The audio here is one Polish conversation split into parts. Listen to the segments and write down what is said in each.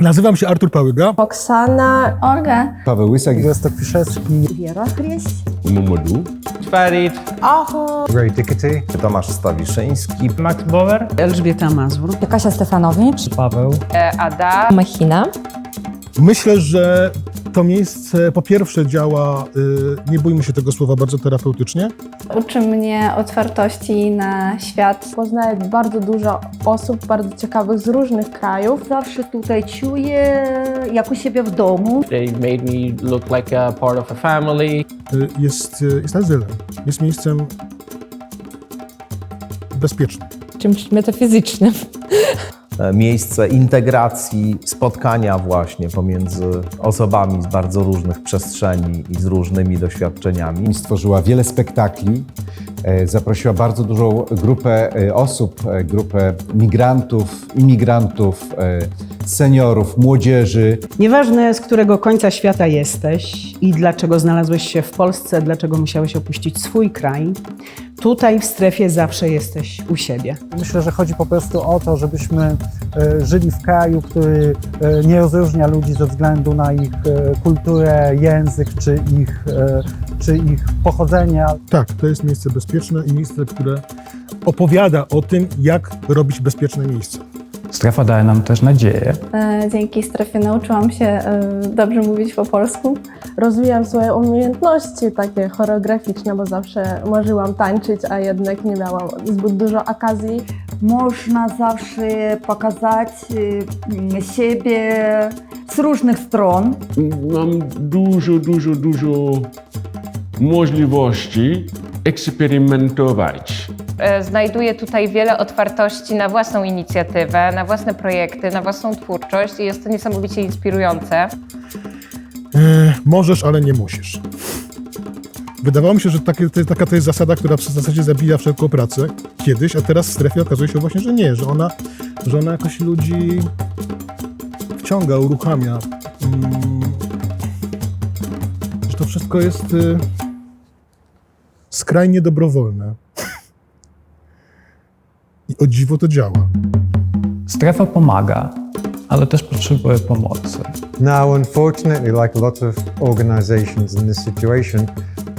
Nazywam się Artur Pałyga. Oksana, Olga. Paweł Łysak, Jostek Piszewski, Wiera Chryś, Mumu Farid, Ray Dickety, Tomasz Stawiszyński, Max Bower, Elżbieta Mazur. Kasia Stefanowicz, Paweł, Ada, Machina. Myślę, że to miejsce po pierwsze działa, y, nie bójmy się tego słowa, bardzo terapeutycznie. Uczy mnie otwartości na świat. Poznaję bardzo dużo osób bardzo ciekawych z różnych krajów. Zawsze tutaj czuję jak u siebie w domu. they made me look like a part of a family. Y, Jest, y, jest azylem, jest miejscem bezpiecznym. Czymś metafizycznym. e, miejsce integracji, spotkania właśnie pomiędzy osobami z bardzo różnych przestrzeni i z różnymi doświadczeniami. Stworzyła wiele spektakli, e, zaprosiła bardzo dużą grupę e, osób, grupę migrantów, imigrantów, seniorów, młodzieży. Nieważne z którego końca świata jesteś i dlaczego znalazłeś się w Polsce, dlaczego musiałeś opuścić swój kraj, tutaj w strefie zawsze jesteś u siebie. Myślę, że chodzi po prostu o to, żebyśmy e, żyli w kraju, który e, nie rozróżnia ludzi ze względu na ich e, kulturę, język czy ich, czy ich pochodzenie. Tak, to jest miejsce bezpieczne i miejsce, które opowiada o tym, jak robić bezpieczne miejsce. Strefa daje nam też nadzieję. E, Dzięki strefie nauczyłam się e, dobrze mówić po polsku. Rozwijam swoje umiejętności takie choreograficzne, bo zawsze marzyłam tańczyć, a jednak nie miałam zbyt dużo okazji. Można zawsze pokazać y, siebie z różnych stron. Mam dużo, dużo, dużo możliwości eksperymentować. E, Znajduję tutaj wiele otwartości na własną inicjatywę, na własne projekty, na własną twórczość i jest to niesamowicie inspirujące. Y, Możesz, ale nie musisz. Wydawało mi się, że takie, to, taka to jest zasada, która w zasadzie zabija wszelką pracę kiedyś, a teraz w strefie okazuje się właśnie, że nie, że ona, że ona jakoś ludzi wciąga, uruchamia. Mm, że to wszystko jest y, skrajnie dobrowolne. I o dziwo to działa. Strefa pomaga, ale też potrzebuje pomocy. Now, unfortunately, like a lot of organizations in this situation,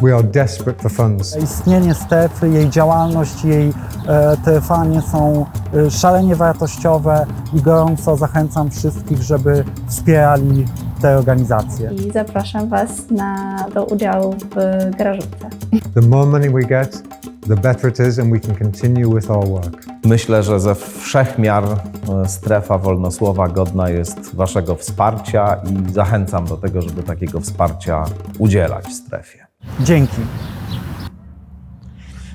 we are desperate for funds. Istnienie strefy, jej działalność, jej e, trwanie są e, szalenie wartościowe i gorąco zachęcam wszystkich, żeby wspierali te organizacje. I zapraszam Was na, do udziału w garażówce. The more money we get, the better it is and we can continue with our work. Myślę, że ze wszechmiar e, strefa wolnosłowa godna jest Waszego wsparcia i zachęcam do tego, żeby takiego wsparcia udzielać strefie. Dzięki.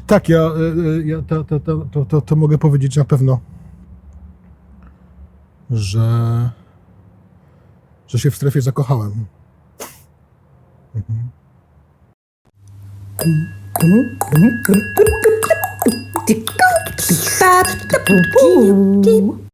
Tak, ja, y, y, ja to, to, to, to, to mogę powiedzieć na pewno, że, że się w strefie zakochałem. Mhm.